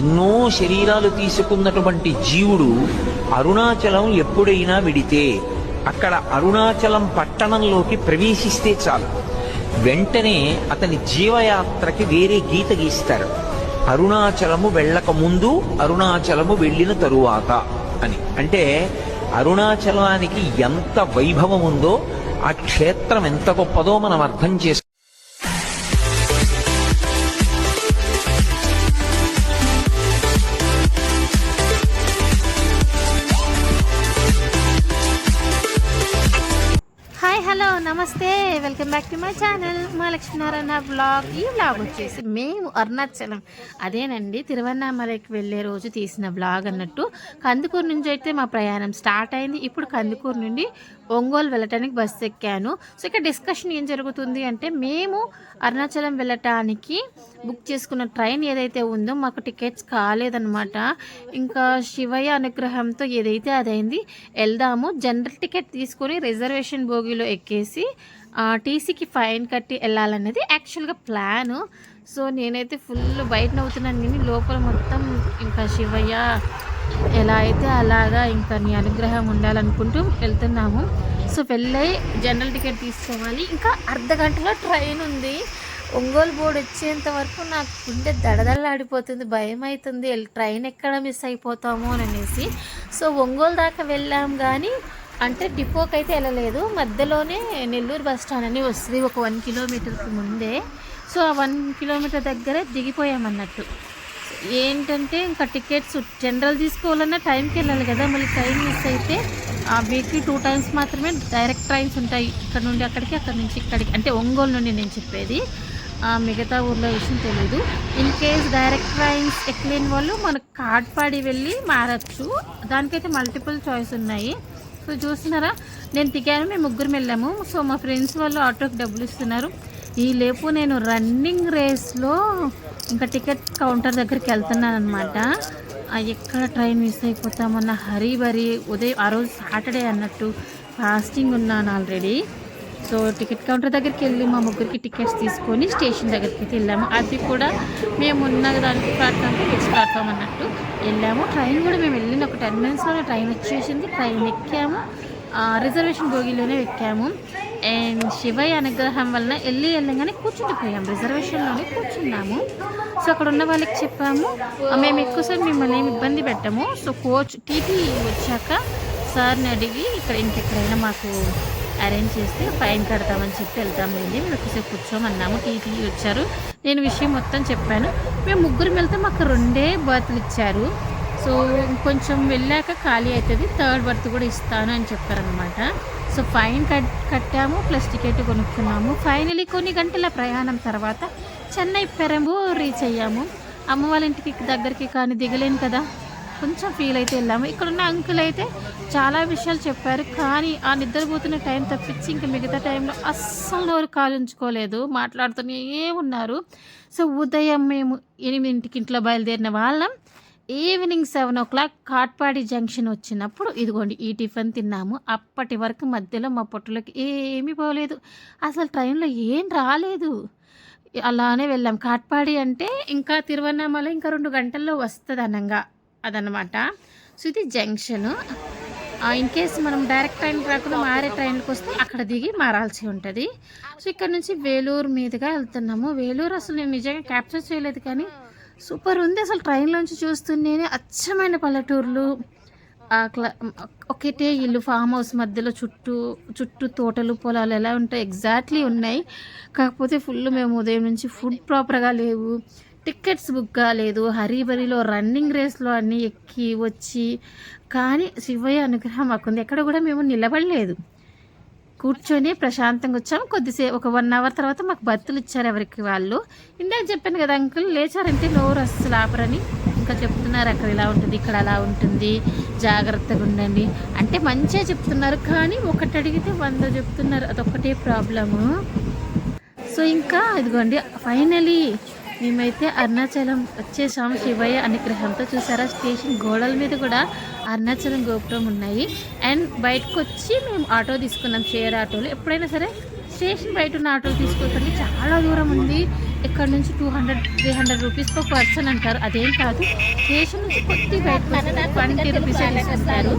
ఎన్నో శరీరాలు తీసుకున్నటువంటి జీవుడు అరుణాచలం ఎప్పుడైనా విడితే అక్కడ అరుణాచలం పట్టణంలోకి ప్రవేశిస్తే చాలు. వెంటనే అతని జీవయాత్రకి వేరే గీత గీస్తారు. అరుణాచలము వెళ్ళక ముందు అరుణాచలము వెళ్ళిన తరువాత అని. అంటే అరుణాచలానికి ఎంత వైభవం ఉందో ఆ క్షేత్రం ఎంత గొప్పదో మనం అర్థం చేసుకో నమస్తే welcome back to my channel మా లక్ష్మీనారాయణ బ్లాగ్ ఈ బ్లాగ్ వచ్చేసి మేము అరుణాచలం. అదేనండి తిరువన్నామలైకి వెళ్ళే రోజు తీసిన బ్లాగ్ అన్నట్టు. కందుకూరు నుంచి అయితే మా ప్రయాణం స్టార్ట్ అయింది. ఇప్పుడు కందుకూరు నుండి ఒంగోలు వెళ్ళటానికి బస్సు ఎక్కాను. సో ఇక్కడ డిస్కషన్ ఏం జరుగుతుంది అంటే మేము అరుణాచలం వెళ్ళటానికి బుక్ చేసుకున్న ట్రైన్ ఏదైతే ఉందో మాకు టికెట్స్ కాలేదన్నమాట. ఇంకా శివయ్య అనుగ్రహంతో ఏదైతే అదైంది వెళ్దాము. జనరల్ టికెట్ తీసుకొని రిజర్వేషన్ బోగిలో ఎక్కేసి టీసీకి ఫైన్ కట్టి వెళ్ళాలనేది యాక్చువల్గా ప్లాను. సో నేనైతే ఫుల్ బయట నవ్వుతున్నాను కానీ లోపల మొత్తం ఇంకా శివయ్య ఎలా అయితే అలాగా ఇంకా నీ అనుగ్రహం ఉండాలనుకుంటూ వెళ్తున్నాము. సో వెళ్ళే జనరల్ టికెట్ తీసుకోవాలి. ఇంకా అర్ధ గంటలో ట్రైన్ ఉంది. ఒంగోలు బోర్డు వచ్చేంత వరకు నాకు గుండె దడదల్లాడిపోతుంది భయం అవుతుంది ట్రైన్ ఎక్కడ మిస్ అయిపోతామో అని అనేసి. సో ఒంగోలు దాకా వెళ్ళాం కానీ అంటే డిపోకి అయితే వెళ్ళలేదు. మధ్యలోనే నెల్లూరు బస్ స్టాండ్ అని వస్తుంది. ఒక వన్ కిలోమీటర్కి ముందే. సో ఆ వన్ కిలోమీటర్ దగ్గరే దిగిపోయామన్నట్టు. ఏంటంటే ఇంకా టికెట్స్ జనరల్ తీసుకోవాలన్నా టైంకి వెళ్ళాలి కదా. మళ్ళీ టైం మిస్ అయితే ఆ వీక్లీ టూ టైమ్స్ మాత్రమే డైరెక్ట్ ట్రైన్స్ ఉంటాయి. ఇక్కడ నుండి అక్కడికి అక్కడ నుంచి ఇక్కడికి. అంటే ఒంగోలు నుండి నేను చెప్పేది. ఆ మిగతా ఊర్లో విషయం తెలియదు ఇన్ కేస్ డైరెక్ట్ ట్రైన్స్ ఎక్కలేని వాళ్ళు మనకు కాట్పాడి వెళ్ళి మారచ్చు. దానికైతే మల్టిపుల్ చాయిస్ ఉన్నాయి. సో చూస్తున్నారా? నేను దిగాను మేము ముగ్గురు వెళ్ళాము. సో మా ఫ్రెండ్స్ వాళ్ళు ఆటోకి డబ్బులు ఇస్తున్నారు. ఈ లేపు నేను రన్నింగ్ రేస్లో ఇంకా టికెట్ కౌంటర్ దగ్గరికి వెళ్తున్నాను అనమాట ఎక్కడ ట్రైన్ మిస్ అయిపోతామన్న హరీ బరీ ఉదయం ఆ రోజు సాటర్డే అన్నట్టు ఫాస్టింగ్ ఉన్నాను ఆల్రెడీ. సో టికెట్ కౌంటర్ దగ్గరికి వెళ్ళి మా ముగ్గురికి టికెట్స్ తీసుకొని స్టేషన్ దగ్గరికి అయితే వెళ్ళాము. అది కూడా మేము ఉన్న దానికి ప్లాట్ఫామ్కి నెక్స్ట్ ప్లాట్ఫామ్ అన్నట్టు వెళ్ళాము. ట్రైన్ కూడా మేము వెళ్ళిన ఒక టెన్ మినిట్స్లో ట్రైన్ వచ్చేసింది. ట్రైన్ ఎక్కాము. ఆ, రిజర్వేషన్ బోగిలోనే ఎక్కాము. అండ్ శివయ్య అనుగ్రహం వలన వెళ్ళి వెళ్ళగానే కూర్చుండిపోయాం రిజర్వేషన్లోనే కూర్చున్నాము. సో అక్కడ ఉన్న వాళ్ళకి చెప్పాము మేము ఎక్కువసారి మిమ్మల్ని ఏమి ఇబ్బంది పెట్టాము. సో కోచ్ టీటీ వచ్చాక సార్ని అడిగి ఇక్కడ ఇంకెక్కడైనా మాకు అరేంజ్ చేస్తే ఫైన్ కడతామని చెప్పి వెళ్తాం లేండి మేము ఎక్కువసేపు కూర్చోమన్నాము. టీటీ వచ్చారు. నేను విషయం మొత్తం చెప్పాను. మేము ముగ్గురు వెళ్తే మాకు రెండే బర్త్లు ఇచ్చారు. సో కొంచెం వెళ్ళాక ఖాళీ అవుతుంది. థర్డ్ బర్త్ కూడా ఇస్తాను అని చెప్పారనమాట సో ఫైన్ కట్ కట్టాము ప్లస్ టికెట్ కొనుక్కున్నాము. ఫైనలీ కొన్ని గంటల ప్రయాణం తర్వాత చెన్నై పెరంబూర్ రీచ్ అయ్యాము. అమ్మ వాళ్ళ ఇంటికి దగ్గరికి కానీ దిగలేను కదా. కొంచెం ఫీల్ అయితే వెళ్ళాము. ఇక్కడ ఉన్న అంకుల్ అయితే చాలా విషయాలు చెప్పారు కానీ ఆ నిద్రపోతున్న టైం తప్పించి ఇంకా మిగతా టైంలో అస్సలు నోరు కాలుంచుకోలేదు మాట్లాడుతూనే ఉన్నారు. సో ఉదయం మేము ఎనిమిదింటికి ఇంట్లో బయలుదేరిన వాళ్ళం. Evening seven o'clock Katpadi junction వచ్చినప్పుడు ఇదిగోండి ఈ టిఫిన్ తిన్నాము. అప్పటి వరకు మధ్యలో మా పొట్టలోకి ఏమీ పోలేదు. అసలు ట్రైన్లో ఏం రాలేదు. అలానే వెళ్ళాం. కాట్పాడి అంటే ఇంకా తిరువన్నామల ఇంకా రెండు గంటల్లో వస్తుంది అనంగా అదనమాట. సో ఇది జంక్షన్. ఇన్ కేస్ మనం డైరెక్ట్ ట్రైన్ రాకుండా మారే ట్రైన్కి వస్తే అక్కడ దిగి మారాల్సి ఉంటుంది. సో ఇక్కడ నుంచి వేలూరు మీదుగా వెళ్తున్నాము. వేలూరు అసలు నేను నిజంగా క్యాప్చర్ చేయలేదు కానీ సూపర్ ఉంది అసలు ట్రైన్లోంచి చూస్తూనే అచ్చమైన పల్లెటూర్లు. ఆ క్ల ఒకటే ఇల్లు ఫామ్ హౌస్ మధ్యలో చుట్టూ చుట్టూ తోటలు పొలాలు ఎలా ఉంటాయి ఎగ్జాక్ట్లీ ఉన్నాయి. కాకపోతే ఫుల్ మేము ఉదయం నుంచి ఫుడ్ ప్రాపర్గా లేవు. టికెట్స్ బుక్ కాలేదు హరీబరిలో రన్నింగ్ రేస్లో అన్నీ ఎక్కి వచ్చి కానీ శివయ్య అనుగ్రహం మాకుంది. ఎక్కడ కూడా మేము నిలబడలేదు. కూర్చొని ప్రశాంతంగా వచ్చాము. కొద్దిసేపు ఒక వన్ అవర్ తర్వాత మాకు బత్తులు ఇచ్చారు ఎవరికి వాళ్ళు. ఇందాక చెప్పాను కదా అంకుల్ లేచారంటే నోరు అస్సలు ఆపరని. ఇంకా చెప్తున్నారు అక్కడ ఇలా ఉంటుంది ఇక్కడ అలా ఉంటుంది జాగ్రత్తగా ఉండండి. అంటే మంచిగా చెప్తున్నారు కానీ ఒకటి అడిగితే వంద చెప్తున్నారు. అదొక్కటే ప్రాబ్లము. సో ఇంకా ఇదిగోండి ఫైనలీ మేమైతే అరుణాచలం వచ్చేసాం శివయ్య అనుగ్రహంతో. చూసారా స్టేషన్ గోడల మీద కూడా అరుణాచలం గోపురం ఉన్నాయి. అండ్ బయటకు వచ్చి మేము ఆటో తీసుకున్నాం షేర్ ఆటోలు. ఎప్పుడైనా సరే స్టేషన్ బయట ఉన్న ఆటోలు తీసుకోకండి. చాలా దూరం ఉంది. ఇక్కడ నుంచి two hundred three hundred rupees per person అంటారు. అదేం కాదు. స్టేషన్ నుంచి కొద్ది బయటకు ట్వంటీ రూపీస్ తీసుకుంటారు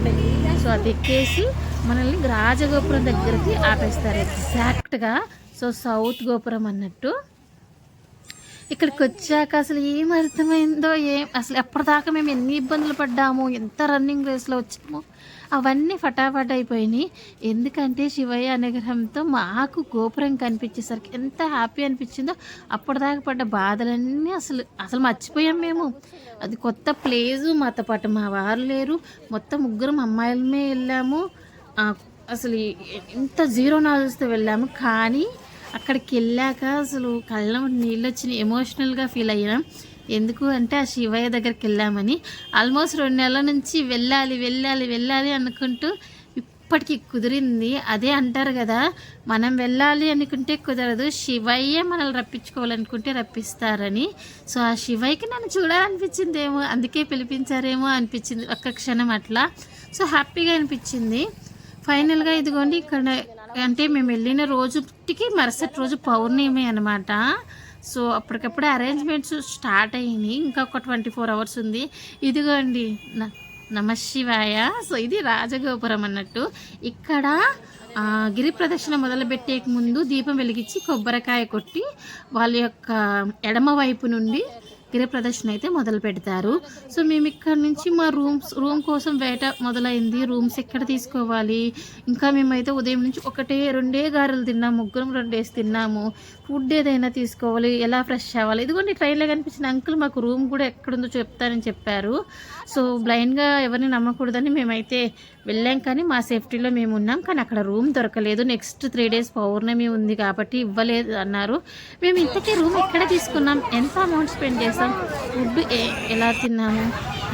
సో అది ఎక్కేసి మనల్ని రాజగోపురం దగ్గరికి ఆపేస్తారు. ఎగ్జాక్ట్గా సో సౌత్ గోపురం అన్నట్టు. ఇక్కడికి వచ్చాక అసలు ఏం అర్థమైందో ఏం అసలు ఎప్పటిదాకా మేము ఎన్ని ఇబ్బందులు పడ్డాము ఎంత రన్నింగ్ రేస్లో వచ్చాము అవన్నీ ఫటాఫట్ అయిపోయినాయి. ఎందుకంటే శివయ్య అనుగ్రహంతో మాకు గోపురం కనిపించేసరికి ఎంత హ్యాపీ అనిపించిందో అప్పటిదాకా పడ్డ బాధలన్నీ అసలు అసలు మర్చిపోయాం మేము. అది కొత్త ప్లేసు మాతో పాటు మా వారు లేరు. మొత్తం ముగ్గురం అమ్మాయిలమే వెళ్ళాము. అసలు ఎంత జీరో నాలెడ్జ్తో వెళ్ళాము. కానీ అక్కడికి వెళ్ళాక అసలు కళ్ళ నీళ్ళు వచ్చిన ఎమోషనల్గా ఫీల్ అయ్యాం. ఎందుకు అంటే ఆ శివయ్య దగ్గరికి వెళ్ళామని. ఆల్మోస్ట్ రెండు నెలల నుంచి వెళ్ళాలి వెళ్ళాలి వెళ్ళాలి అనుకుంటూ ఇప్పటికి కుదిరింది. అదే అంటారు కదా మనం వెళ్ళాలి అనుకుంటే కుదరదు శివయ్యే మనల్ని రప్పించుకోవాలనుకుంటే రప్పిస్తారని. సో ఆ శివయ్యకి నన్ను చూడాలనిపించిందేమో అందుకే పిలిపించారేమో అనిపించింది ఒక్క క్షణం అట్లా. సో హ్యాపీగా అనిపించింది. ఫైనల్గా ఇదిగోండి ఇక్కడ అంటే మేము వెళ్ళిన రోజుకి మరుసటి రోజు పౌర్ణమి అనమాట సో అప్పటికప్పుడు అరేంజ్మెంట్స్ స్టార్ట్ అయినాయి. ఇంకా ఒక ట్వంటీ ఫోర్ అవర్స్ ఉంది. ఇదిగోండి న- నమశివాయ సో ఇది రాజగోపురం అన్నట్టు. ఇక్కడ గిరి ప్రదక్షిణ మొదలుపెట్టే ముందు దీపం వెలిగించి కొబ్బరికాయ కొట్టి వాళ్ళ యొక్క ఎడమ వైపు నుండి గిరి ప్రదర్శన అయితే మొదలు పెడతారు. సో మేము ఇక్కడ నుంచి మా రూమ్స్ రూమ్ కోసం వేట మొదలైంది. రూమ్స్ ఎక్కడ తీసుకోవాలి? ఇంకా మేమైతే ఉదయం నుంచి ఒకటే రెండే గారెలు తిన్నాము. ముగ్గురం రెండేసి తిన్నాము. ఫుడ్ ఏదైనా తీసుకోవాలి? ఎలా ఫ్రెష్ అవ్వాలి? ఇదిగోండి ట్రైన్లో కనిపించిన అంకుల్ మాకు రూమ్ కూడా ఎక్కడుందో చెప్తారని చెప్పారు. సో బ్లైండ్గా ఎవరిని నమ్మకూడదని మేమైతే వెళ్ళాం కానీ మా సేఫ్టీలో మేము ఉన్నాం. కానీ అక్కడ రూమ్ దొరకలేదు. నెక్స్ట్ త్రీ డేస్ పౌర్ణమి ఉంది కాబట్టి ఇవ్వలేదు అన్నారు. మేము ఇంతకీ రూమ్ ఎక్కడ తీసుకున్నాం? ఎంత అమౌంట్ స్పెండ్ చేసాం ఫుడ్ ఎలా తిన్నాము?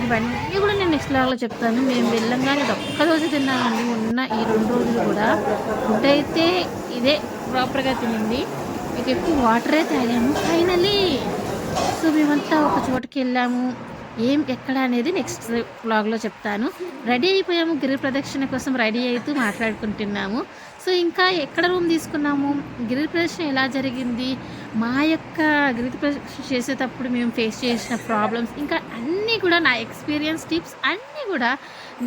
ఇవన్నీ కూడా నేను నెక్స్ట్ లాగా చెప్తాను. మేము వెళ్ళంగానే ఒక్క రోజు తిన్నామండి. ఉన్న ఈ రెండు రోజులు కూడా ఫుడ్ అయితే ఇదే ప్రాపర్గా తినింది. ఇక ఎక్కువ వాటరే తాగాము. ఫైనలీ సో మేమంతా ఒక చోటుకి వెళ్ళాము. ఏం ఎక్కడ అనేది నెక్స్ట్ వ్లాగ్లో చెప్తాను. రెడీ అయిపోయాము గిరి ప్రదక్షిణ కోసం రెడీ అవుతూ మాట్లాడుకుంటున్నాము. సో ఇంకా ఎక్కడ రూమ్ తీసుకున్నాము? గిరి ప్రదక్షిణ ఎలా జరిగింది? మా యొక్క గిరి ప్రదక్షిణ చేసేటప్పుడు మేము ఫేస్ చేసిన ప్రాబ్లమ్స్ ఇంకా అన్నీ కూడా నా ఎక్స్పీరియన్స్ టిప్స్ అన్నీ కూడా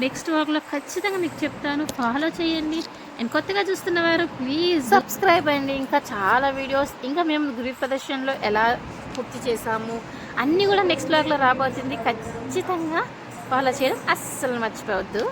నెక్స్ట్ బ్లాగ్లో ఖచ్చితంగా మీకు చెప్తాను. ఫాలో చేయండి. అండ్ కొత్తగా చూస్తున్న వారు ప్లీజ్ సబ్స్క్రైబ్ అండి. ఇంకా చాలా వీడియోస్ ఇంకా మేము గిరి ప్రదర్శనలో ఎలా పూర్తి చేసాము? అన్నీ కూడా నెక్స్ట్ బ్లాగ్లో రాబోతుంది. ఖచ్చితంగా ఫాలో చేయడం అస్సలు మర్చిపోవద్దు.